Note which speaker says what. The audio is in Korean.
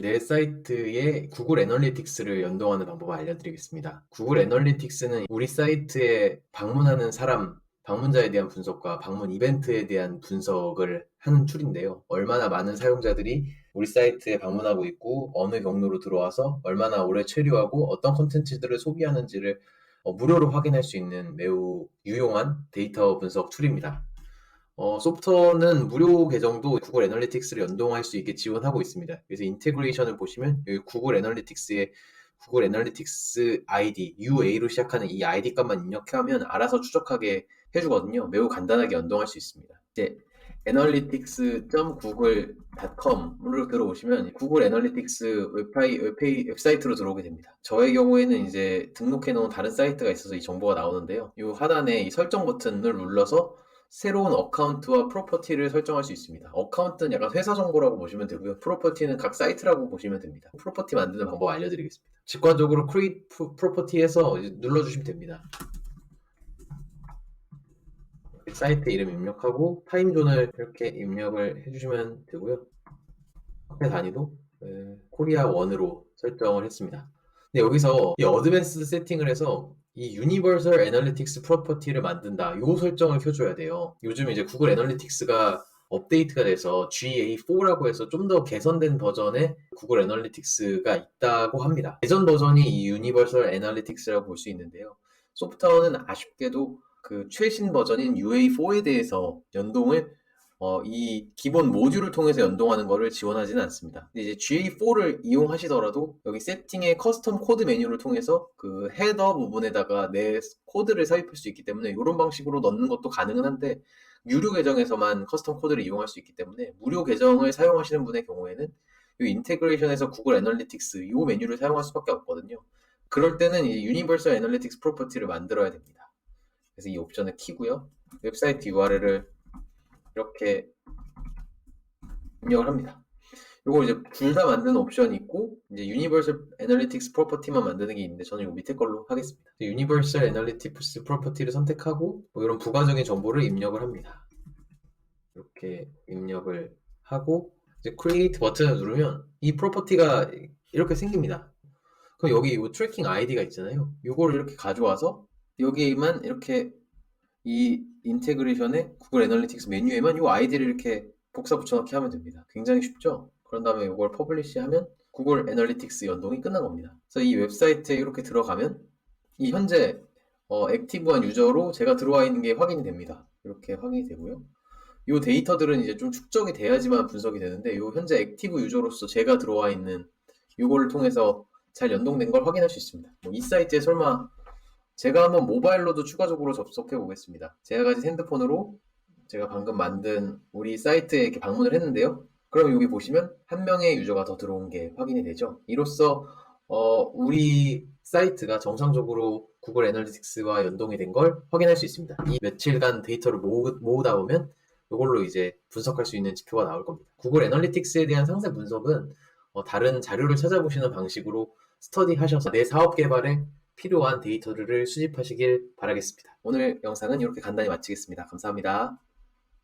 Speaker 1: 내 사이트에 구글 애널리틱스를 연동하는 방법을 알려드리겠습니다. 구글 애널리틱스는 우리 사이트에 방문하는 사람, 방문자에 대한 분석과 방문 이벤트에 대한 분석을 하는 툴인데요. 얼마나 많은 사용자들이 우리 사이트에 방문하고 있고 어느 경로로 들어와서 얼마나 오래 체류하고 어떤 콘텐츠들을 소비하는지를 어, 무료로 확인할 수 있는 매우 유용한 데이터 분석 툴입니다. 어, 소프트워는 무료 계정도 구글 애널리틱스를 연동할 수 있게 지원하고 있습니다. 그래서 인테그레이션을 보시면 여기 구글 애널리틱스에 구글 애널리틱스 ID, UA로 시작하는 이 ID 값만 입력하면 알아서 추적하게 해주거든요. 매우 간단하게 연동할 수 있습니다. 이제 analytics.google.com으로 들어오시면 구글 애널리틱스 웹파이, 웹페이, 웹사이트로 들어오게 됩니다. 저의 경우에는 이제 등록해 놓은 다른 사이트가 있어서 이 정보가 나오는데요. 이 하단에 이 설정 버튼을 눌러서 새로운 어카운트와 프로퍼티를 설정할 수 있습니다. 어카운트는 약간 회사 정보라고 보시면 되고요. 프로퍼티는 각 사이트라고 보시면 됩니다. 프로퍼티 만드는 방법 알려드리겠습니다. 직관적으로 create 프로퍼티에서 눌러주시면 됩니다. 사이트 이름 입력하고 타임존을 이렇게 입력을 해주시면 되고요. 화폐 단위도 네, 코리아 원으로 설정을 했습니다. 근데 여기서 이 어드밴스드 세팅을 해서 이 유니버설 애널리틱스 프로퍼티를 만든다. 요 설정을 켜줘야 돼요. 요즘 이제 구글 애널리틱스가 업데이트가 돼서 GA4라고 해서 좀 더 개선된 버전의 구글 애널리틱스가 있다고 합니다. 예전 버전이 이 유니버설 애널리틱스라고 볼 수 있는데요. 소프트웨어는 아쉽게도 그 최신 버전인 UA4에 대해서 연동을 어, 이 기본 모듈을 통해서 연동하는 것을 지원하지는 않습니다. 이제 GA4를 이용하시더라도 여기 세팅의 커스텀 코드 메뉴를 통해서 그 헤더 부분에다가 내 코드를 삽입할 수 있기 때문에 이런 방식으로 넣는 것도 가능은 한데 유료 계정에서만 커스텀 코드를 이용할 수 있기 때문에 무료 계정을 사용하시는 분의 경우에는 이 인테그레이션에서 구글 애널리틱스 이 메뉴를 사용할 수밖에 없거든요. 그럴 때는 이 유니버설 애널리틱스 프로퍼티를 만들어야 됩니다. 그래서 이 옵션을 키고요. 웹사이트 URL을 이렇게 입력을 합니다. 요거 이제 둘 다 만드는 옵션이 있고 이제 유니버설 애널리틱스 프로퍼티만 만드는 게 있는데 저는 이 밑에 걸로 하겠습니다. 유니버설 애널리틱스 프로퍼티를 선택하고 뭐 이런 부가적인 정보를 입력을 합니다. 이렇게 입력을 하고 이제 create 버튼을 누르면 이 프로퍼티가 이렇게 생깁니다. 그럼 여기 이 트래킹 아이디가 있잖아요. 이거를 이렇게 가져와서 여기에만 이렇게 이 인테그레이션의 구글 애널리틱스 메뉴에만 이 아이디를 이렇게 복사 붙여넣기 하면 됩니다. 굉장히 쉽죠? 그런 다음에 이걸 퍼블리시 하면 구글 애널리틱스 연동이 끝난 겁니다. 그래서 이 웹사이트에 이렇게 들어가면 이 현재 어, 액티브한 유저로 제가 들어와 있는 게 확인이 됩니다. 이렇게 확인이 되고요. 이 데이터들은 이제 좀 축적이 돼야지만 분석이 되는데 이 현재 액티브 유저로서 제가 들어와 있는 이거를 통해서 잘 연동된 걸 확인할 수 있습니다. 뭐 이 사이트에 설마 제가 한번 모바일로도 추가적으로 접속해 보겠습니다. 제가 가진 핸드폰으로 제가 방금 만든 우리 사이트에 이렇게 방문을 했는데요. 그럼 여기 보시면 한 명의 유저가 더 들어온 게 확인이 되죠. 이로써 어, 우리 사이트가 정상적으로 구글 애널리틱스와 연동이 된 걸 확인할 수 있습니다. 이 며칠간 데이터를 모으, 모으다 보면 이걸로 이제 분석할 수 있는 지표가 나올 겁니다. 구글 애널리틱스에 대한 상세 분석은 어, 다른 자료를 찾아보시는 방식으로 스터디 하셔서 내 사업 개발에 필요한 데이터를 수집하시길 바라겠습니다. 오늘 영상은 이렇게 간단히 마치겠습니다. 감사합니다.